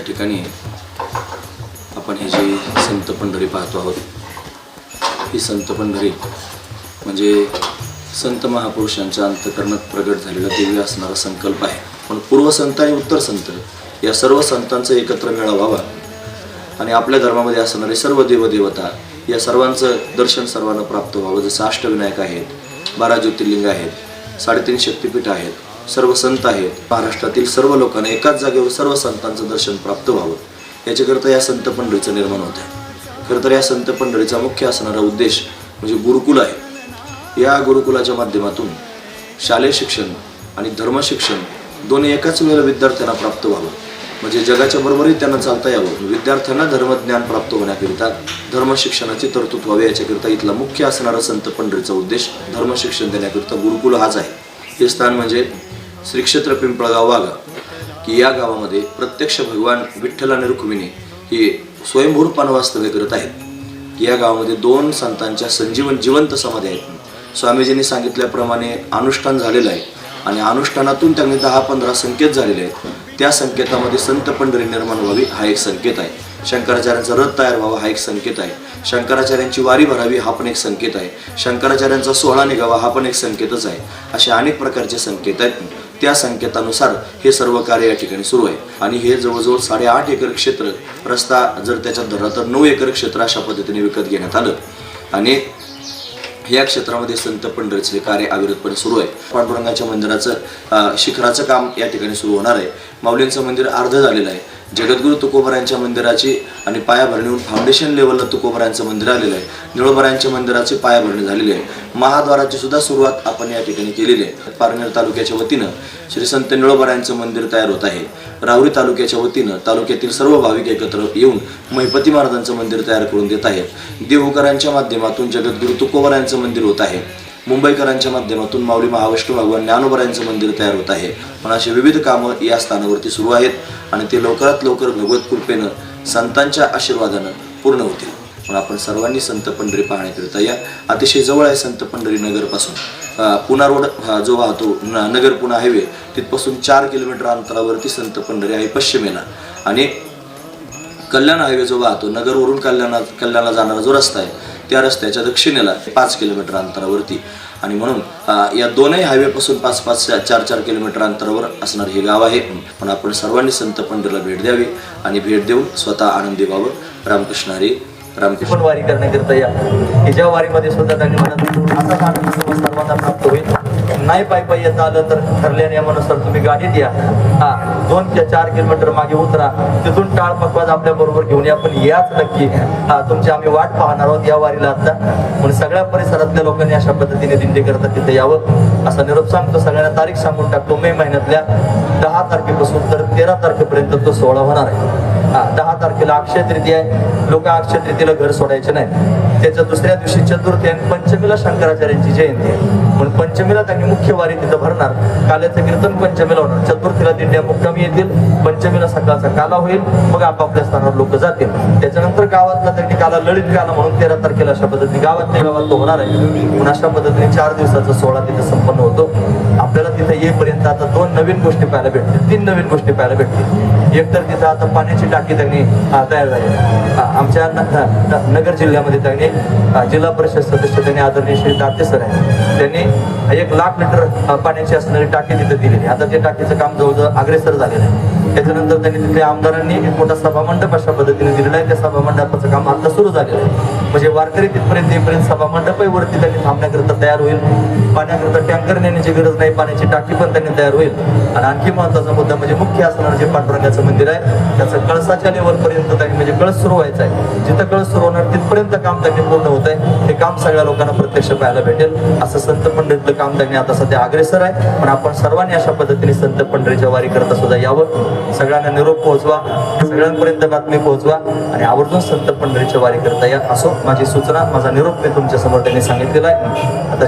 ठिकाणी आपण हे जी संत पंढरी पाहतो आहोत ही संत पंढरी म्हणजे संत महापुरुषांच्या अंतकरणात प्रगट झालेला देवी असणारा संकल्प आहे. पण पूर्व संत आणि उत्तर संत या सर्व संतांचा एकत्र मेळा व्हावा आणि आपल्या धर्मामध्ये असणारे सर्व देवदेवता या सर्वांचं दर्शन सर्वांना प्राप्त व्हावं. जसं अष्टविनायक आहेत बारा ज्योतिर्लिंग आहेत साडेतीन शक्तिपीठ आहेत सर्व संत आहेत. महाराष्ट्रातील सर्व लोकांना एकाच जागेवर सर्व संतांचं दर्शन प्राप्त व्हावं. याच्याकरता या संत पंढरीचं निर्माण होत आहे. खरं तर या संत पंढरीचा मुख्य असणारा उद्देश म्हणजे गुरुकुल आहे. या गुरुकुलाच्या माध्यमातून शालेय शिक्षण आणि धर्मशिक्षण दोन्ही एकाच वेळेला विद्यार्थ्यांना प्राप्त व्हावं. म्हणजे जगाच्या बरोबरही त्यांना चालता यावं. म्हणजे विद्यार्थ्यांना धर्मज्ञान प्राप्त होण्याकरिता धर्मशिक्षणाची तरतूद व्हावी. याच्याकरिता इथला मुख्य असणारा संत पंढरीचा उद्देश धर्मशिक्षण देण्याकरिता गुरुकुल हाच आहे. हे स्थान म्हणजे श्रीक्षेत्र पिंपळगाव वाघा की या गावामध्ये प्रत्यक्ष भगवान विठ्ठल आणि रुक्मिणी हे स्वयंभूरपण वास्तव्य करत आहेत. या गावामध्ये दोन संतांच्या संजीवन जिवंत समाधी आहेत. स्वामीजींनी सांगितल्याप्रमाणे अनुष्ठान झालेलं आहे आणि अनुष्ठानातून त्यांनी दहा पंधरा संकेत झालेले आहेत. त्या संकेतामध्ये संत पंढरी निर्माण व्हावी हा एक संकेत आहे. शंकराचार्यांचा रथ तयार व्हावा हा एक संकेत आहे. शंकराचार्यांची वारी भरावी हा पण एक संकेत आहे. शंकराचार्यांचा सोहळा निघावा हा पण एक संकेतच आहे. असे अनेक प्रकारचे संकेत आहेत. त्या संकेतानुसार हे सर्व कार्य या ठिकाणी सुरू आहे. आणि हे जवळजवळ साडेआठ एकर क्षेत्र रस्ता जर त्याच्यात धरला तर नऊ एकर क्षेत्र अशा पद्धतीने विकत घेण्यात आलं. आणि या क्षेत्रामध्ये संत पंढरीचे कार्य अविरतपणे सुरू आहे. पांडुरंगाच्या मंदिराचं शिखराचं काम या ठिकाणी सुरू होणार आहे. माऊलींचं मंदिर अर्ध झालेलं आहे. जगद्गुरु तुकोबरांच्या मंदिराची आणि पायाभरणीहून फाउंडेशन लेवलला तुकोबरायांचं मंदिर आलेलं आहे. निळोबरायांच्या मंदिराची पायाभरणी झालेली आहे. महाद्वाराची सुद्धा सुरुवात आपण या ठिकाणी केलेली आहे. पारनेर तालुक्याच्या वतीनं श्री संत निळोबरायांचं मंदिर तयार होत आहे. राहुरी तालुक्याच्या वतीनं तालुक्यातील सर्व भाविक एकत्र येऊन महिपती महाराजांचं मंदिर तयार करून देत आहेत. देहूकरांच्या माध्यमातून जगद्गुरु तुकोबरायांचं मंदिर होत आहे. मुंबईकरांच्या माध्यमातून माऊली महाविष्णू भगवान ज्ञानोबरायांचं मंदिर तयार होत आहे. पण अशी विविध कामं या स्थानावरती सुरू आहेत आणि ते लवकरात लवकर भगवत कृपेनं संतांच्या आशीर्वादानं पूर्ण होतील. पण आपण सर्वांनी संत पंढरी पाहण्याकरिता या. अतिशय जवळ आहे संत पंढरी नगरपासून. पुणा रोड जो वाहतो नगर पुणा हायवे तिथपासून चार किलोमीटर अंतरावरती संत पंढरी आहे पश्चिमेला. आणि कल्याण हायवे जो वाहतो नगरवरून कल्याणा कल्याणला जाणारा जो रस्ता आहे त्या रस्त्याच्या दक्षिणेला पाच किलोमीटर अंतरावरती. आणि म्हणून या दोनही हायवेपासून पाच पाच चार चार किलोमीटर अंतरावर असणारं हे गाव आहे. पण आपण सर्वांनी संत पंढरीला भेट द्यावी आणि भेट देऊन स्वतः आनंदी व्हावं. रामकृष्ण हरी रामकृष्ण. वारी करण्याकरता या. की ज्या वारीमध्ये सुद्धा त्यांनी म्हणत असा आनंद सर्वांना प्राप्त होईल. नाही पायी पायी येता आलं तर ठरल्या नियमानुसार तुम्ही गाडीत या. हा दोन ते चार किलोमीटर मागे उतरा. तिथून टाळ पकवाज आपल्या बरोबर घेऊन या. पण याच नक्की. हा तुमची आम्ही वाट पाहणार आहोत या वारीला आता. म्हणून सगळ्या परिसरातल्या लोकांनी अशा पद्धतीने दिंडी करता तिथे यावं. असा निरोप सांगतो. सगळ्यांना तारीख सांगून टाकतो. मे महिन्यातल्या दहा तारखेपासून तर तेरा तारखेपर्यंत तो सोहळा होणार आहे. हा, दहा तारखेला अक्षय तृतीय आहे. लोक अक्षय तृतीयेला घर सोडायचे नाही त्याच्या दुसऱ्या दिवशी चतुर्थी आणि पंचमीला शंकराचार्यांची जयंती आहे. पण पंचमीला त्यांनी मुख्य वारी तिथं भरणार. काल्याचं कीर्तन पंचमीला होणार चतुर्थीला दिंड्या मुक्कामी येतील. पंचमीला सकाळचा काला होईल. मग आपापल्या स्थानावर लोक जातील. त्याच्यानंतर गावातला त्यांनी काला ललित काला म्हणून तेरा तारखेला अशा पद्धतीने गावातल्या गावात तो होणार आहे. म्हणून अशा पद्धतीने चार दिवसाचा सोहळा तिथे संपन्न होतो. आपल्याला तिथे येईपर्यंत आता दोन नवीन गोष्टी पाहायला भेटतील. तीन नवीन गोष्टी पाहायला भेटतील. एक तर तिथं आता पाण्याची टाकी त्यांनी तयार झाली. आमच्या नगर जिल्ह्यामध्ये त्यांनी जिल्हा परिषद सदस्य त्यांनी आदरणीय श्री दाते सर आहे त्यांनी एक लाख लिटर पाण्याची असणारी टाकी तिथे दिलेली आता ते टाकीचं काम जवळजवळ अग्रेसर झालेलं आहे. त्याच्यानंतर त्यांनी तिथे आमदारांनी एक मोठा सभामंडप अशा पद्धतीने दिलेला आहे. त्या सभामंडपाचं काम आता सुरू झालेलं आहे. म्हणजे वारकरी तिथपर्यंत येईपर्यंत सभामंडपही वरती त्यांनी थांबण्याकरिता तयार होईल. पाण्याकरिता टँकर नेण्याची गरज नाही पाण्याची टाकी पण त्यांनी तयार होईल. आणि आणखी महत्त्वाचा मुद्दा म्हणजे मुख्य असणारं जे पांडुरंगाचं मंदिर आहे त्याचं कळसाच्या लेवलपर्यंत त्यांनी म्हणजे कळस सुरू व्हायचा आहे. जिथं कळस सुरू होणार तिथपर्यंत काम त्यांनी पूर्ण होत आहे. हे काम सगळ्या लोकांना प्रत्यक्ष पाहायला भेटेल. असं संत पंढरीतलं काम त्यांनी आता सध्या अग्रेसर आहे. पण आपण सर्वांनी अशा पद्धतीने संत पंढरीच्या वारी करता सुद्धा यावं. सगळ्यांना निरोप पोहोचवा. सगळ्यांपर्यंत बातमी पोहोचवा. आणि आवर्जून संत पंढरीच्या वारी करता या. असो माझी सूचना माझा निरोप मी तुमच्यासमोर त्यांनी सांगितलेला आहे. आता